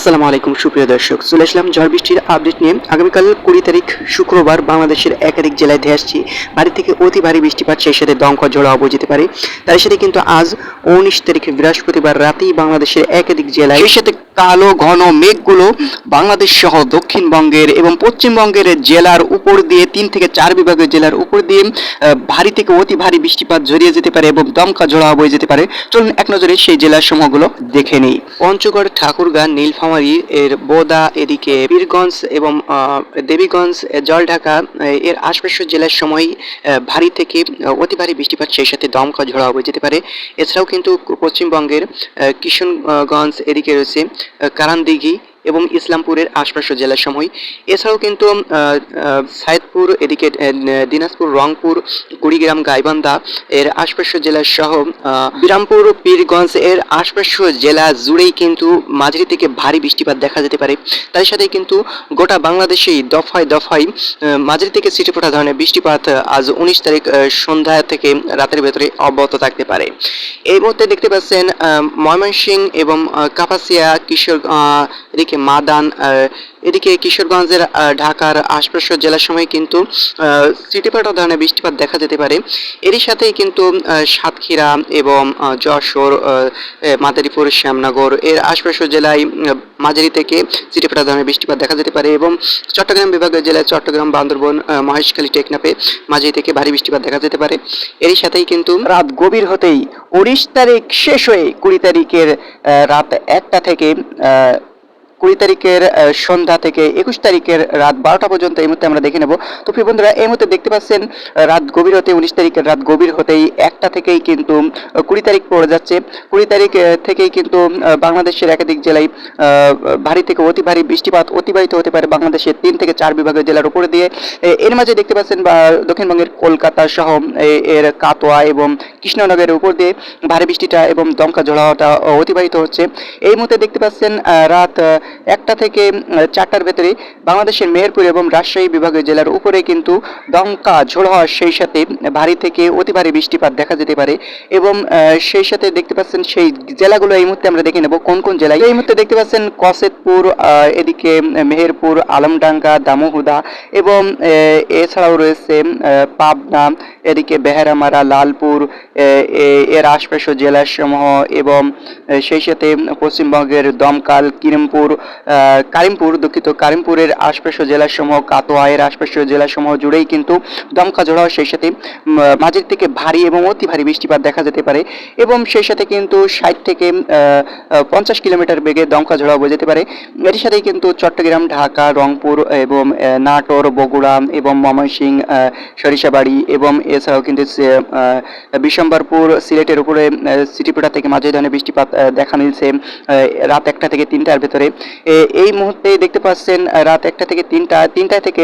আসসালামু আলাইকুম, সুপ্রিয় দর্শক। চলে আসলাম ঝড় বৃষ্টির আপডেট নিয়ে। আগামীকাল কুড়ি তারিখ শুক্রবার বাংলাদেশের একাধিক জেলায় ধেয়ে আসছি। বাড়ি থেকে অতি ভারী বৃষ্টিপাত, সেই সাথে দমকা ঝড় হব যেতে পারে। তার সাথে কিন্তু আজ উনিশ তারিখ বৃহস্পতিবার রাতেই বাংলাদেশের একাধিক জেলায় সেই সাথে কালো, ঘন মেঘগুলো বাংলাদেশ সহ দক্ষিণবঙ্গের এবং পশ্চিমবঙ্গের জেলার উপর দিয়ে, তিন থেকে চার বিভাগের জেলার উপর দিয়ে ভারী থেকে অতি ভারী বৃষ্টিপাত ঝরিয়ে যেতে পারে এবং দমকা ঝোড়া বয়ে যেতে পারে। চলুন এক নজরে সেই জেলার সমূহগুলো দেখে নেই। পঞ্চগড়, ঠাকুরগাঁ, নীলফামারী, এর বোদা, এদিকে বীরগঞ্জ এবং দেবীগঞ্জ, জলঢাকা এর আশপাশের জেলার সময় ভারী থেকে অতি ভারী বৃষ্টিপাত সেই সাথে দমকা ঝোড়া বয়ে যেতে পারে। এছাড়াও কিন্তু পশ্চিমবঙ্গের কিশনগঞ্জ এদিকে রয়েছে আহ, কারানদিঘি এবং ইসলামপুরের আশপাশের সময় এছাড়াও কিন্তু সাইদপুর, এদিকে দিনাজপুর, রংপুর, কুড়িগ্রাম, গাইবান্ধা এর আশপাশের জেলার সহ বিরামপুর, পীরগঞ্জ এর আশপাশের জেলা জুড়েই কিন্তু মাঝারি থেকে ভারী বৃষ্টিপাত দেখা যেতে পারে। তার সাথে কিন্তু গোটা বাংলাদেশেই দফায় দফায় মাঝারি থেকে সিটি ফোটা ধরনের বৃষ্টিপাত আজ উনিশ তারিখ সন্ধ্যা থেকে রাতের ভেতরে অব্যাহত থাকতে পারে। এই মুহূর্তে দেখতে পাচ্ছেন ময়মনসিং এবং কাপাসিয়া, কিশোর এদিকে মাদান এদিকে কিশোরগঞ্জের ঢাকার আশপাশের জেলার সময় কিন্তু সিটিপাটা ধরনের বৃষ্টিপাত দেখা যেতে পারে। এরই সাথেই কিন্তু সাতক্ষীরা এবং যশোর মাদারীপুর, শ্যামনগর, এর আশপাশের জেলায় মাঝারি থেকে সিটিপাটা ধরনের বৃষ্টিপাত দেখা যেতে পারে এবং চট্টগ্রাম বিভাগের জেলায় চট্টগ্রাম, বান্দরবন মহেশখালী টেকনাপে মাঝারি থেকে ভারী বৃষ্টিপাত দেখা যেতে পারে। এরই সাথেই কিন্তু রাত গভীর হতেই উনিশ তারিখ শেষ হয়ে কুড়ি তারিখের রাত একটা থেকে কুড়ি তারিখের সন্ধ্যা থেকে একুশ তারিখের রাত বারোটা পর্যন্ত এই মুহূর্তে আমরা দেখে নেব। তো প্রিয় বন্ধুরা, এই মুহূর্তে দেখতে পাচ্ছেন রাত গভীর হতে, উনিশ তারিখের রাত গভীর হতেই একটা থেকেই কিন্তু কুড়ি তারিখ পড়ে যাচ্ছে। কুড়ি তারিখ থেকেই কিন্তু বাংলাদেশের একাধিক জেলায় ভারী থেকে অতি ভারী বৃষ্টিপাত অতিবাহিত হতে পারে বাংলাদেশের তিন থেকে চার বিভাগের জেলার উপরে দিয়ে। এর মাঝে দেখতে পাচ্ছেন বা, দক্ষিণবঙ্গের কলকাতা সহ এর কাতোয়া এবং কৃষ্ণনগরের উপর দিয়ে ভারী বৃষ্টিটা এবং দমকা ঝোড়াটা অতিবাহিত হচ্ছে। এই মুহূর্তে দেখতে পাচ্ছেন রাত একটা থেকে চারটার ভেতরে বাংলাদেশের মেহেরপুর এবং রাজশাহী বিভাগের জেলার উপরে কিন্তু দমকা ঝোড় হওয়ার সেই সাথে ভারী থেকে অতি ভারী বৃষ্টিপাত দেখা যেতে পারে এবং সেই সাথে দেখতে পাচ্ছেন সেই জেলাগুলো এই মুহূর্তে আমরা দেখে নেব কোন কোন জেলায়। এই মুহূর্তে দেখতে পাচ্ছেন কসেতপুর আহ, এদিকে মেহেরপুর আলমডাঙ্গা দামোহুদা এবং এছাড়াও রয়েছে পাবনা এদিকে বেহারামারা, লালপুর এর আশপাশের জেলাসমূহ এবং সেই সাথে পশ্চিমবঙ্গের দমকাল, কিরিমপুর কারিমপুর দুঃখিত কারিমপুরের আশপাশের জেলাসমূহ কাটোয়া এর আশপাশের জেলাসমূহ জুড়েই কিন্তু দমকা ঝোড়া সেই সাথে মাঝের থেকে ভারী এবং অতি ভারী বৃষ্টিপাত দেখা যেতে পারে এবং সেই সাথে কিন্তু ষাট থেকে পঞ্চাশ কিলোমিটার বেগে দমকা ঝোড়া বয়ে যেতে পারে। এর সাথেই কিন্তু চট্টগ্রাম, ঢাকা, রংপুর এবং নাটোর, বগুড়া এবং ময়মনসিংহ সরিষাবাড়ি এবং এছাড়াও কিন্তু বিশম্বরপুর সিলেটের উপরে সিটিপোটা থেকে মাঝে ধরনের বৃষ্টিপাত দেখা মিলছে রাত একটা থেকে তিনটার ভেতরে। এই মুহূর্তে দেখতে পাচ্ছেন রাত একটা থেকে তিনটা তিনটা থেকে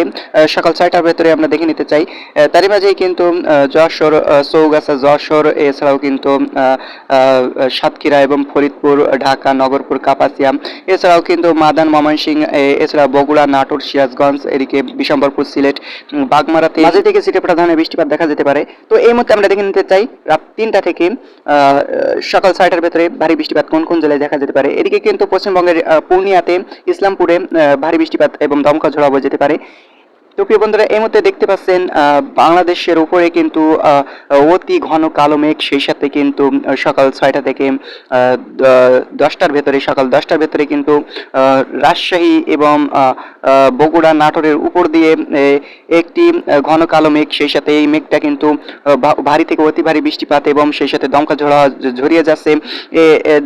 সকাল ছয়টার ভেতরে আমরা দেখে নিতে চাই। তারই মাঝেই কিন্তু যশোর চৌগাছা, যশোর, এছাড়াও কিন্তু সাতক্ষীরা এবং ফরিদপুর, ঢাকা, নগরপুর, কাপাসিয়া, এছাড়াও কিন্তু মাদান, ময়মনসিংহ, এ- এছাড়া বগুড়া, নাটোর, সিরাজগঞ্জ, এদিকে বিশম্বরপুর, সিলেট বাগমারাতে মাঝে থেকে সিটে ধরনের বৃষ্টিপাত দেখা পারে। তো এই মুহূর্তে আমরা দেখে নিতে চাই রাত তিনটা থেকে সকাল ছয়টার ভেতরে ভারী বৃষ্টিপাত কোন কোন জেলায় দেখা যেতে পারে। এদিকে কিন্তু পশ্চিমবঙ্গের পূর্ণিয়াতে, ইসলামপুরে ভারী বৃষ্টিপাত এবং দমকা ঝোড়া বয়ে যেতে পারে। তো প্রিয় বন্ধুরা, এই মুহূর্তে দেখতে পাচ্ছেন বাংলাদেশের উপরে কিন্তু অতি ঘন কালো মেঘ, সেই সাথে কিন্তু সকাল ছয়টা থেকে দশটার ভেতরে, সকাল দশটার ভেতরে কিন্তু রাজশাহী এবং বগুড়া নাটোরের উপর দিয়ে একটি ঘন কালো মেঘ, সেই সাথে এই মেঘটা কিন্তু ভারী থেকে অতি ভারী বৃষ্টিপাত এবং সেই সাথে দমকা ঝোড়া ঝরিয়ে যাচ্ছে।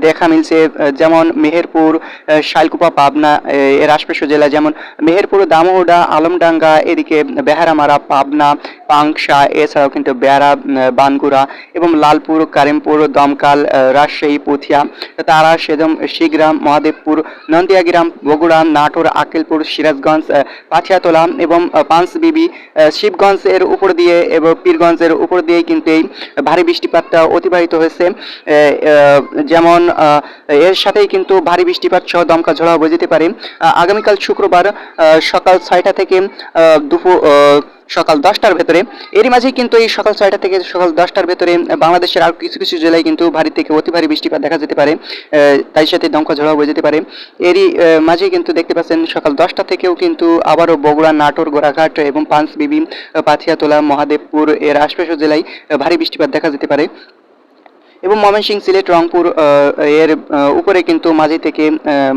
দেখা মিলছে যেমন মেহেরপুর শালকুপা, পাবনা এর আশপাশের জেলা যেমন মেহেরপুর দামোহডা আলমডাঙ্গা এদিকে বেহারামারা পাবনা পাংশা এছাড়াও কিন্তু বেহারা বানগুড়া এবং লালপুর কারিমপুর দমকাল রাজশাহী পুথিয়া তারা সেদম শিগ্রাম মহাদেবপুর নন্দিয়াগ্রাম বগুড়া নাটোর আকেলপুর সিরাজগঞ্জ পাঠিয়াতলা এবং পাঁচবিবি আহ, শিবগঞ্জ এর উপর দিয়ে এবং পীরগঞ্জের উপর দিয়ে কিন্তু এই ভারী বৃষ্টিপাতটা অতিবাহিত হয়েছে। যেমন এর সাথেই কিন্তু ভারী বৃষ্টিপাত সহ দমকা ঝোড়া বোঝাতে পারে। আগামীকাল শুক্রবার সকাল ছয়টা থেকে দুপুর সকাল দশটার ভেতরে। এরই মাঝেই কিন্তু এই সকাল ছয়টা থেকে সকাল দশটার ভেতরে বাংলাদেশের আর কিছু কিছু জেলায় কিন্তু ভারী থেকে অতি ভারী বৃষ্টিপাত দেখা যেতে পারে তাই সাথে দমকা ঝড়াও বয়ে যেতে পারে। এরই মাঝেই কিন্তু দেখতে পাচ্ছেন সকাল দশটা থেকেও কিন্তু আবারও বগুড়া, নাটোর, গোড়াঘাট এবং পাঁচবিবি পাথিয়াতলা, মহাদেবপুর, এর আশপাশের জেলায় ভারী বৃষ্টিপাত দেখা যেতে পারে। এবং ময়মনসিং সিলেট রংপুর এর উপরে কিন্তু মাঝি থেকে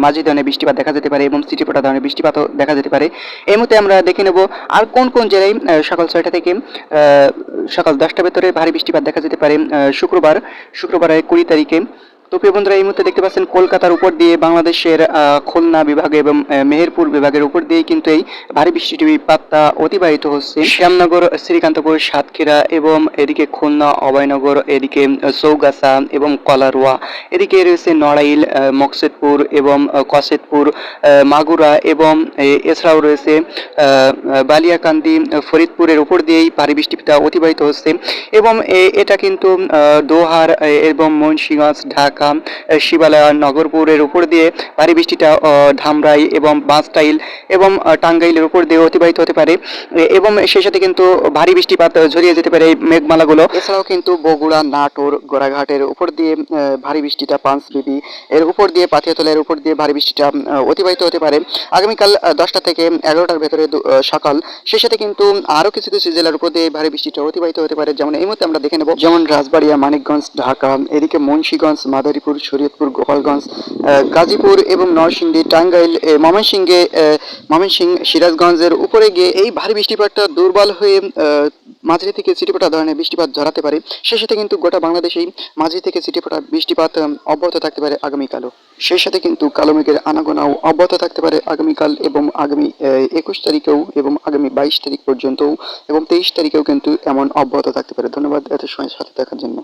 মাঝি ধরনের বৃষ্টিপাত দেখা যেতে পারে এবং সিটিপোটা ধরনের বৃষ্টিপাতও দেখা যেতে পারে। এই মুহূর্তে আমরা দেখে নেব আর কোন কোন জেলায় সকাল ছয়টা থেকে সকাল দশটা ভেতরে ভারী বৃষ্টিপাত দেখা যেতে পারে শুক্রবার। শুক্রবারের কুড়ি তারিখে তো প্রিয় বন্ধুরা, এই মুহূর্তে দেখতে পাচ্ছেন কলকাতার উপর দিয়ে বাংলাদেশের খুলনা বিভাগে এবং মেহেরপুর বিভাগের উপর দিয়ে কিন্তু এই ভারী বৃষ্টিপাতটা অতিবাহিত হচ্ছে। শ্যামনগর, শ্রীকান্তপুর, সাতক্ষীরা এবং এদিকে খুলনা, অভয়নগর, এদিকে চৌগাছা এবং কলারোয়া। এদিকে রয়েছে নড়াইল মকসেদপুর এবং কসেদপুর মাগুরা এবং এছাড়াও রয়েছে বালিয়াকান্দি, ফরিদপুরের উপর দিয়েই ভারী বৃষ্টিপাত অতিবাহিত হচ্ছে। এবং এটা কিন্তু দোহার এবং মুন্সিগঞ্জ, ঢাকা আহ, শিবালয় নগরপুরের উপর দিয়ে ভারী বৃষ্টিটা ধামরাই এবং বাঁশটাইল এবং টাঙ্গাইলের উপর দিয়ে অতিবাহিত হতে পারে। এবং সেই সাথে কিন্তু ভারী বৃষ্টিপাত ছড়িয়ে যেতে পারে এই মেঘমালাগুলো। এছাড়াও কিন্তু বগুড়া নাটোর গোড়াঘাটের উপর দিয়ে ভারী বৃষ্টিটা পাঁচ বিবি এর উপর দিয়ে পাথিয়াতলার উপর দিয়ে ভারী বৃষ্টিটা অতিবাহিত হতে পারে। আগামীকাল দশটা থেকে এগারোটার ভেতরে সকাল। সেই সাথে কিন্তু আরও কিছু কিছু জেলার উপর দিয়ে ভারী বৃষ্টিটা অতিবাহিত হতে পারে। যেমন এই মুহূর্তে আমরা দেখে নেব যেমন রাজবাড়িয়া মানিকগঞ্জ ঢাকা এদিকে মুন্সীগঞ্জ মুন্সিগঞ্জ মাদারীপুর শরীয়তপুর গোপালগঞ্জ গাজীপুর এবং নরসিংদী টাঙ্গাইল ময়মনসিংহে আহ, ময়মনসিংহ সিরাজগঞ্জের উপরে গিয়ে এই ভারী বৃষ্টিপাতটা দুর্বল হয়ে মাঝারি থেকে চিটিপোটা ধরনের বৃষ্টিপাত ঝরাতে পারে। সেই সাথে কিন্তু গোটা বাংলাদেশেই মাঝারি থেকে চিটিপোটা বৃষ্টিপাত অব্যাহত থাকতে পারে আগামীকালও। সেই সাথে কিন্তু কালো মেঘের আনাগোনাও অব্যাহত থাকতে পারে আগামীকাল এবং আগামী একুশ তারিখেও এবং আগামী বাইশ তারিখ পর্যন্তও এবং তেইশ তারিখেও কিন্তু এমন অব্যাহত থাকতে পারে। ধন্যবাদ এত সময় সাথে থাকার জন্য।